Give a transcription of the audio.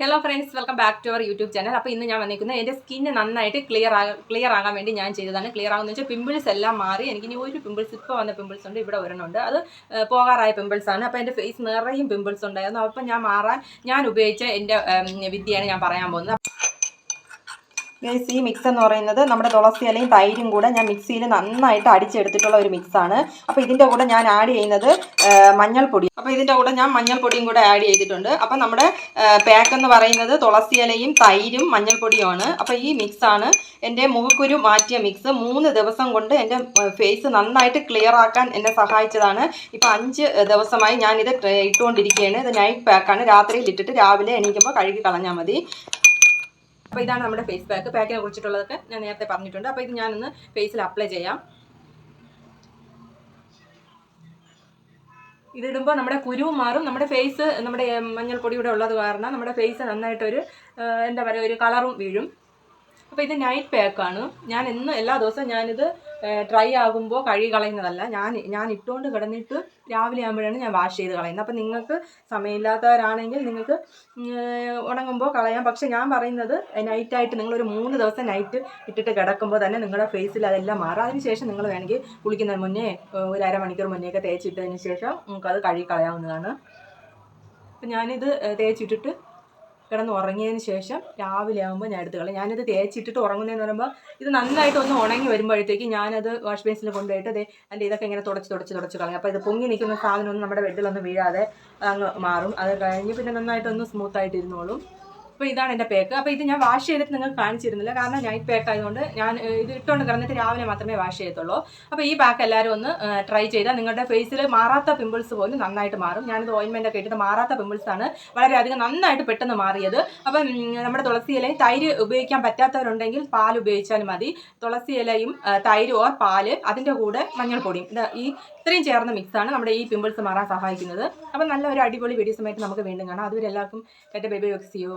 Hello friends welcome back to our YouTube channel അപ്പോൾ ഇന്ന് ഞാൻ വന്നിരിക്കുന്നത് എന്റെ സ്കിന്ന് നന്നായിട്ട് ക്ലിയർ ആകാൻ ക്ലിയർ ആകാൻ വേണ്ടി ഞാൻ ചെയ്തതാണ്. ക്ലിയർ ആകുന്ന വെച്ചാൽ പിമ്പിൾസ് എല്ലാം മാറി. എനിക്ക് ഇനി ഒരു പിമ്പിൾസ് ഇപ്പോൾ വന്ന പിമ്പിൾസ് ഉണ്ട് ഇവിടെ ഒരെണ്ണമുണ്ട്. അത് പോകാറായ പിമ്പിൾസ് ആണ്. അപ്പോൾ എന്റെ ഫേസ് നിറയും പിമ്പിൾസ് ഉണ്ടായിരുന്നു. അപ്പം ഞാൻ മാറാൻ ഞാൻ ഉപയോഗിച്ച എന്റെ വിദ്യയാണ് ഞാൻ പറയാൻ പോകുന്നത്. ഗൈസ് ഈ മിക്സ് എന്ന് പറയുന്നത് നമ്മുടെ തുളസി ഇലയും തൈരും കൂടെ ഞാൻ മിക്സിയിൽ നന്നായിട്ട് അടിച്ചെടുത്തിട്ടുള്ള ഒരു മിക്സാണ് അപ്പോൾ ഇതിന്റെ കൂടെ ഞാൻ ആഡ് ചെയ്യുന്നത് മഞ്ഞൾപ്പൊടി. അപ്പോൾ ഇതിന്റെ കൂടെ ഞാൻ മഞ്ഞൾപ്പൊടിയും കൂടെ ആഡ് ചെയ്തിട്ടുണ്ട്. അപ്പോൾ നമ്മുടെ പാക്ക് എന്ന് പറയുന്നത് തുളസി ഇലയും തൈരും മഞ്ഞൾപ്പൊടിയുമാണ്. അപ്പോൾ ഈ മിക്സാണ് എന്റെ മുഖക്കുരു മാറ്റിയ മിക്സ് മൂന്ന് ദിവസം കൊണ്ട് എന്റെ ഫേസ് നന്നായിട്ട് ക്ലിയർ ആക്കാൻ എന്നെ സഹായിച്ചതാണ്. ഇപ്പോൾ അഞ്ച് ദിവസമായി ഞാനിത് ഇട്ടുകൊണ്ടിരിക്കുകയാണ്. ഇത് നൈറ്റ് പാക്കാണ് രാത്രിയിൽ ഇട്ടിട്ട് രാവിലെ എണീക്കുമ്പോൾ കഴുകി കളഞ്ഞാൽ മതി. അപ്പോൾ ഇതാണ് നമ്മുടെ ഫേസ് പാക്ക് പാക്കിനെ കുറിച്ചിട്ടുള്ളതൊക്കെ ഞാൻ നേരത്തെ പറഞ്ഞിട്ടുണ്ട്. അപ്പോൾ ഇത് ഞാനൊന്ന് ഫേസിൽ അപ്ലൈ ചെയ്യാം. ഇതിടുമ്പോൾ നമ്മുടെ കുരുവും മാറും. നമ്മുടെ ഫേസ് നമ്മുടെ മഞ്ഞൾപ്പൊടി ഇവിടെ ഉള്ളത് കാരണം നമ്മുടെ ഫേസ് നന്നായിട്ടൊരു എന്താ പറയുക ഒരു കളറും വീഴും. അപ്പോൾ ഇത് നൈറ്റ് പാക്കാണ് ഞാൻ എന്ന് എല്ലാ ദിവസവും ഞാനിത് ഡ്രൈ ആകുമ്പോൾ കഴുകി കളയുന്നതല്ല ഞാൻ ഞാൻ ഇട്ടുകൊണ്ട് കിടന്നിട്ട് രാവിലെ ആകുമ്പോഴാണ് ഞാൻ വാഷ് ചെയ്ത് കളയുന്നത്. അപ്പോൾ നിങ്ങൾക്ക് സമയമില്ലാത്തവരാണെങ്കിൽ നിങ്ങൾക്ക് ഉണങ്ങുമ്പോൾ കളയാം. പക്ഷെ ഞാൻ പറയുന്നത് നൈറ്റായിട്ട് നിങ്ങളൊരു മൂന്ന് ദിവസം നൈറ്റ് ഇട്ടിട്ട് കിടക്കുമ്പോൾ തന്നെ നിങ്ങളുടെ ഫേസിൽ അതെല്ലാം മാറും. അതിനുശേഷം നിങ്ങൾ വേണമെങ്കിൽ കുളിക്കുന്നതിന് മുന്നേ ഒരു അരമണിക്കൂർ മുന്നേ ഒക്കെ തേച്ചിട്ടതിന് ശേഷം നമുക്കത് കഴുകി കളയാവുന്നതാണ് അപ്പം ഞാനിത് തേച്ചിട്ടിട്ട് കിടന്ന് ഉറങ്ങിയതിന് ശേഷം രാവിലെ ആകുമ്പോൾ ഞാൻ എടുത്ത് കളയും. ഞാനിത് തേച്ചിട്ടിട്ട് ഉറങ്ങുന്നതെന്ന് പറയുമ്പോൾ ഇത് നന്നായിട്ട് ഒന്ന് ഉണങ്ങി വരുമ്പോഴത്തേക്ക് ഞാനത് വാഷ് ബേസിൽ കൊണ്ടുപോയിട്ട് ദേ അതിന്റെ ഇതൊക്കെ ഇങ്ങനെ തുടച്ച് തുടച്ച് തുടച്ച് കളയും. അപ്പോൾ ഇത് പൊങ്ങി നിൽക്കുന്ന സാധനമൊന്നും നമ്മുടെ ബെഡിലൊന്നും വീഴാതെ അങ്ങ് മാറും. അത് കഴിഞ്ഞ് പിന്നെ നന്നായിട്ടൊന്ന് സ്മൂത്ത് ആയിട്ട് ഇരുന്നോളും. അപ്പോൾ ഇതാണ് എന്റെ പേക്ക് അപ്പോൾ ഇത് ഞാൻ വാഷ് ചെയ്തിട്ട് നിങ്ങൾക്ക് കാണിച്ചിരുന്നില്ല. കാരണം നൈറ്റ് പേക്ക് ആയതുകൊണ്ട് ഞാൻ ഇത് ഇട്ടുകൊണ്ട് കിടന്നിട്ട് രാവിലെ മാത്രമേ വാഷ് ചെയ്യത്തുള്ളൂ. അപ്പോൾ ഈ പാക്ക് എല്ലാവരും ഒന്ന് ട്രൈ ചെയ്താൽ നിങ്ങളുടെ ഫേസിൽ മാറാത്ത പിമ്പിൾസ് പോലും നന്നായിട്ട് മാറും. ഞാനിത് ഓയിൻമെന്റ് ഒക്കെ ഇട്ടിട്ട് മാറാത്ത പിമ്പിൾസ് ആണ് വളരെയധികം നന്നായിട്ട് പെട്ടെന്ന് മാറിയത്. അപ്പം നമ്മുടെ തുളസി ഇലയും തൈര് ഉപയോഗിക്കാൻ പറ്റാത്തവരുണ്ടെങ്കിൽ പാൽ ഉപയോഗിച്ചാലും മതി. തുളസി ഇലയും തൈര് ഓർ പാൽ അതിന്റെ കൂടെ മഞ്ഞൾപ്പൊടിയും. ഈ ഇത്രയും ചേർന്ന മിക്സാണ് നമ്മുടെ ഈ പിമ്പിൾസ് മാറാൻ സഹായിക്കുന്നത്. അപ്പം നല്ല ഒരു അടിപൊളി വീഡിയോസുമായിട്ട് നമുക്ക് വീണ്ടും കാണാം. അതുവരെ എല്ലാവർക്കും എന്റെ ബേബി വെക്സിയോ